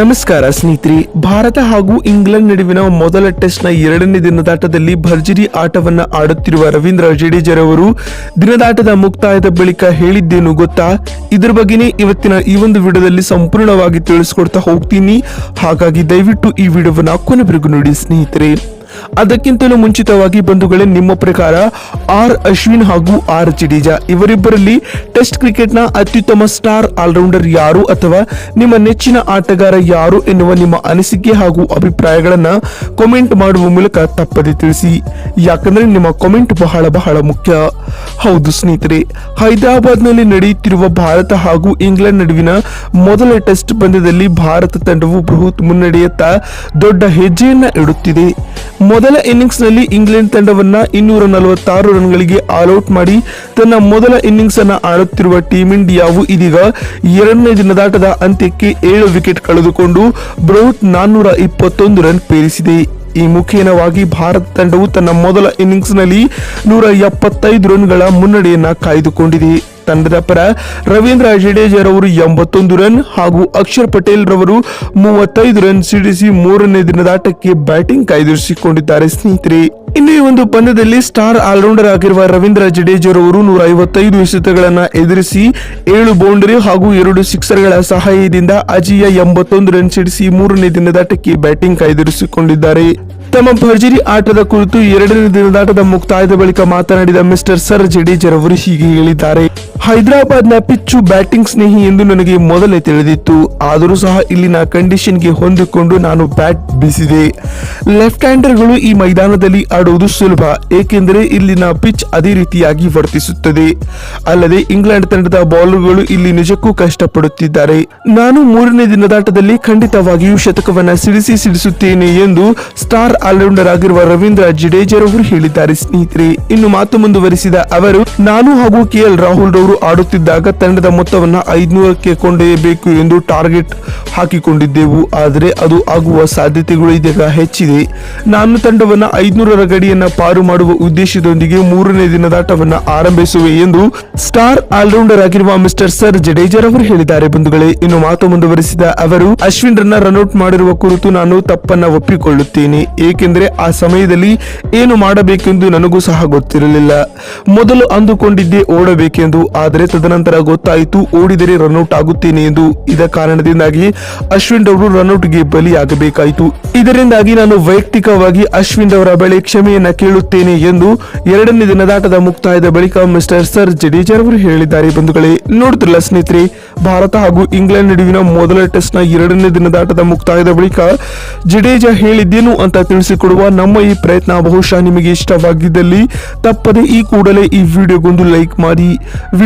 ನಮಸ್ಕಾರ ಸ್ನೇಹಿತರೆ. ಭಾರತ ಹಾಗೂ ಇಂಗ್ಲೆಂಡ್ ನಡುವಿನ ಮೊದಲ ಟೆಸ್ಟ್ನ ಎರಡನೇ ದಿನದಾಟದಲ್ಲಿ ಭರ್ಜರಿ ಆಟವನ್ನ ಆಡುತ್ತಿರುವ ರವೀಂದ್ರ ಜಡೇಜರವರು ದಿನದಾಟದ ಮುಕ್ತಾಯದ ಬಳಿಕ ಹೇಳಿದ್ದೇನು ಗೊತ್ತಾ? ಇದರ ಬಗ್ಗೆನೇ ಇವತ್ತಿನ ಈ ಒಂದು ವಿಡಿಯೋದಲ್ಲಿ ಸಂಪೂರ್ಣವಾಗಿ ತಿಳಿಸ್ಕೊಡ್ತಾ ಹೋಗ್ತೀನಿ. ಹಾಗಾಗಿ ದಯವಿಟ್ಟು ಈ ವಿಡಿಯೋವನ್ನ ಕೊನೆವರೆಗೂ ನೋಡಿ ಸ್ನೇಹಿತರೆ. ಅದಕ್ಕಿಂತಲೂ ಮುಂಚಿತವಾಗಿ ಬಂಧುಗಳೇ, ನಿಮ್ಮ ಪ್ರಕಾರ ಆರ್ ಅಶ್ವಿನ್ ಹಾಗೂ ಆರ್ ಜಡೇಜಾ ಇವರಿಬ್ಬರಲ್ಲಿ ಟೆಸ್ಟ್ ಕ್ರಿಕೆಟ್ನ ಅತ್ಯುತ್ತಮ ಸ್ಟಾರ್ ಆಲ್ರೌಂಡರ್ ಯಾರು ಅಥವಾ ನಿಮ್ಮ ನೆಚ್ಚಿನ ಆಟಗಾರ ಯಾರು ಎನ್ನುವ ನಿಮ್ಮ ಅನಿಸಿಕೆ ಹಾಗೂ ಅಭಿಪ್ರಾಯಗಳನ್ನ ಕಾಮೆಂಟ್ ಮಾಡುವ ಮೂಲಕ ತಪ್ಪದೆ ತಿಳಿಸಿ. ಯಾಕಂದ್ರೆ ನಿಮ್ಮ ಕಾಮೆಂಟ್ ಬಹಳ ಬಹಳ ಮುಖ್ಯ. ಹೌದು ಸ್ನೇಹಿತರೆ, ಹೈದರಾಬಾದ್ನಲ್ಲಿ ನಡೆಯುತ್ತಿರುವ ಭಾರತ ಹಾಗೂ ಇಂಗ್ಲೆಂಡ್ ನಡುವಿನ ಮೊದಲ ಟೆಸ್ಟ್ ಪಂದ್ಯದಲ್ಲಿ ಭಾರತ ತಂಡವು ಬೃಹತ್ ಮುನ್ನಡೆಯತ್ತ ದೊಡ್ಡ ಹೆಜ್ಜೆಯನ್ನ ಇಡುತ್ತಿದೆ. ಮೊದಲ ಇನ್ನಿಂಗ್ಸ್ನಲ್ಲಿ ಇಂಗ್ಲೆಂಡ್ ತಂಡವನ್ನ ಇನ್ನೂರ ನಲವತ್ತಾರು ರನ್ಗಳಿಗೆ ಆಲ್ಔಟ್ ಮಾಡಿ, ತನ್ನ ಮೊದಲ ಇನ್ನಿಂಗ್ಸ್ ಅನ್ನು ಆಡುತ್ತಿರುವ ಟೀಂ ಇಂಡಿಯಾವು ಇದೀಗ ಎರಡನೇ ದಿನದಾಟದ ಅಂತ್ಯಕ್ಕೆ ಏಳು ವಿಕೆಟ್ ಕಳೆದುಕೊಂಡು ಬ್ರೌಟ್ ನಾನ್ನೂರ ಇಪ್ಪತ್ತೊಂದು ರನ್ ಪೇರಿಸಿದೆ. ಈ ಮುಖೇನವಾಗಿ ಭಾರತ ತಂಡವು ತನ್ನ ಮೊದಲ ಇನ್ನಿಂಗ್ಸ್ನಲ್ಲಿ ನೂರ ಎಪ್ಪತ್ತೈದು ರನ್ಗಳ ಮುನ್ನಡೆಯನ್ನ ಕಾಯ್ದುಕೊಂಡಿದೆ. ತಂಡದ ಪರ ರವೀಂದ್ರ ಜಡೇಜರವರು ಎಂಬತ್ತೊಂದು ರನ್ ಹಾಗೂ ಅಕ್ಷರ್ ಪಟೇಲ್ ರವರು ಮೂವತ್ತೈದು ರನ್ ಸಿಡಿಸಿ ಮೂರನೇ ದಿನದ ಆಟಕ್ಕೆ ಬ್ಯಾಟಿಂಗ್ ಕಾಯ್ದಿರಿಸಿಕೊಂಡಿದ್ದಾರೆ ಸ್ನೇಹಿತರೆ. ಇನ್ನು ಈ ಒಂದು ಪಂದ್ಯದಲ್ಲಿ ಸ್ಟಾರ್ ಆಲ್ರೌಂಡರ್ ಆಗಿರುವ ರವೀಂದ್ರ ಜಡೇಜರವರು ನೂರ ಐವತ್ತೈದು ಎಸೆತಗಳನ್ನು ಎದುರಿಸಿ ಏಳು ಬೌಂಡರಿ ಹಾಗೂ ಎರಡು ಸಿಕ್ಸರ್ಗಳ ಸಹಾಯದಿಂದ ಅಜಿಯ ಎಂಬತ್ತೊಂದು ರನ್ ಸಿಡಿಸಿ ಮೂರನೇ ದಿನದಾಟಕ್ಕೆ ಬ್ಯಾಟಿಂಗ್ ಕಾಯ್ದಿರಿಸಿಕೊಂಡಿದ್ದಾರೆ. ತಮ್ಮ ಭರ್ಜರಿ ಆಟದ ಕುರಿತು ಎರಡನೇ ದಿನದಾಟದ ಮುಕ್ತಾಯದ ಬಳಿಕ ಮಾತನಾಡಿದ ಮಿಸ್ಟರ್ ಸರ್ ಜಡೇಜರವರು ಹೀಗೆ ಹೇಳಿದ್ದಾರೆ. ಹೈದರಾಬಾದ್ನ ಪಿಚ್ಚು ಬ್ಯಾಟಿಂಗ್ ಸ್ನೇಹಿ ಎಂದು ನನಗೆ ಮೊದಲೇ ತಿಳಿದಿತ್ತು. ಆದರೂ ಸಹ ಇಲ್ಲಿನ ಕಂಡೀಷನ್ಗೆ ಹೊಂದಿಕೊಂಡು ನಾನು ಬ್ಯಾಟ್ ಬೀಸಿದೆ. ಲೆಫ್ಟ್ ಹ್ಯಾಂಡರ್ಗಳು ಈ ಮೈದಾನದಲ್ಲಿ ಆಡುವುದು ಸುಲಭ, ಏಕೆಂದರೆ ಇಲ್ಲಿನ ಪಿಚ್ ಅದೇ ರೀತಿಯಾಗಿ ವರ್ತಿಸುತ್ತದೆ. ಅಲ್ಲದೆ ಇಂಗ್ಲೆಂಡ್ ತಂಡದ ಬೌಲರ್ಗಳು ಇಲ್ಲಿ ನಿಜಕ್ಕೂ ಕಷ್ಟಪಡುತ್ತಿದ್ದಾರೆ. ನಾನು ಮೂರನೇ ದಿನದಾಟದಲ್ಲಿ ಖಂಡಿತವಾಗಿಯೂ ಶತಕವನ್ನ ಸಿಡಿಸಿ ಸಿಡಿಸುತ್ತೇನೆ ಎಂದು ಸ್ಟಾರ್ ಆಲ್ರೌಂಡರ್ ಆಗಿರುವ ರವೀಂದ್ರ ಜಡೇಜರವರು ಹೇಳಿದ್ದಾರೆ ಸ್ನೇಹಿತರೆ. ಇನ್ನು ಮಾತು ಮುಂದುವರಿಸಿದ ಅವರು, ನಾನು ಹಾಗೂ ಕೆಎಲ್ ರಾಹುಲ್ ರವರು ಆಡುತ್ತಿದ್ದಾಗ ತಂಡದ ಮೊತ್ತವನ್ನ ಐದ್ನೂರಕ್ಕೆ ಕೊಂಡೊಯ್ಯಬೇಕು ಎಂದು ಟಾರ್ಗೆಟ್ ಹಾಕಿಕೊಂಡಿದ್ದೆವು. ಆದರೆ ಅದು ಆಗುವ ಸಾಧ್ಯತೆಗಳು ಇದೀಗ ಹೆಚ್ಚಿದೆ. ನಾನು ತಂಡವನ್ನ ಐದ್ನೂರರ ಗಡಿಯನ್ನ ಪಾರು ಮಾಡುವ ಉದ್ದೇಶದೊಂದಿಗೆ ಮೂರನೇ ದಿನದಾಟವನ್ನು ಆರಂಭಿಸುವೆ ಎಂದು ಸ್ಟಾರ್ ಆಲ್ರೌಂಡರ್ ಆಗಿರುವ ಮಿಸ್ಟರ್ ಸರ್ ಜಡೇಜರ್ ಅವರು ಹೇಳಿದ್ದಾರೆ. ಬಂಧುಗಳೇ, ಇನ್ನು ಮಾತು ಮುಂದುವರಿಸಿದ ಅವರು ಅಶ್ವಿನ್ ರನ್ನ ರನ್ಔಟ್ ಮಾಡಿರುವ ಕುರಿತು ನಾನು ತಪ್ಪನ್ನ ಒಪ್ಪಿಕೊಳ್ಳುತ್ತೇನೆ. ಏಕೆಂದರೆ ಆ ಸಮಯದಲ್ಲಿ ಏನು ಮಾಡಬೇಕೆಂದು ನನಗೂ ಸಹ ಗೊತ್ತಿರಲಿಲ್ಲ. ಮೊದಲು ಅಂದುಕೊಂಡಿದ್ದೆ ಓಡಬೇಕೆಂದು ಆದರೆ ತದನಂತರ ಗೊತ್ತಾಯಿತು, ಓಡಿದರೆ ರನ್ಔಟ್ ಆಗುತ್ತೇನೆ ಎಂದು. ಇದ ಕಾರಣದಿಂದಾಗಿ ಅಶ್ವಿನ್ ಅವರು ರನ್ಔಟ್ಗೆ ಬಲಿಯಾಗಬೇಕಾಯಿತು. ಇದರಿಂದಾಗಿ ನಾನು ವೈಯಕ್ತಿಕವಾಗಿ ಅಶ್ವಿನ್ ಅವರ ಬಳಿ ಕ್ಷಮೆಯನ್ನ ಕೇಳುತ್ತೇನೆ ಎಂದು ಎರಡನೇ ದಿನದಾಟದ ಮುಕ್ತಾಯದ ಬಳಿಕ ಮಿಸ್ಟರ್ ಸರ್ ಜಡೇಜರ್ ಅವರು ಹೇಳಿದ್ದಾರೆ. ಬಂಧುಗಳೇ ನೋಡುತ್ತಿಲ್ಲ ಸ್ನೇಹಿತರೆ, ಭಾರತ ಹಾಗೂ ಇಂಗ್ಲೆಂಡ್ ನಡುವಿನ ಮೊದಲ ಟೆಸ್ಟ್ನ ಎರಡನೇ ದಿನದಾಟದ ಮುಕ್ತಾಯದ ಬಳಿಕ ಜಡೇಜಾ ಹೇಳಿದ್ದೇನು ಅಂತ ತಿಳಿಸಿಕೊಡುವ ನಮ್ಮ ಈ ಪ್ರಯತ್ನ ಬಹುಶಃ ನಿಮಗೆ ಇಷ್ಟವಾಗಿದ್ದಲ್ಲಿ. ತಪ್ಪದೆ ಈ ಕೂಡಲೇ ಈ ವಿಡಿಯೋಗೊಂದು ಲೈಕ್ ಮಾಡಿ.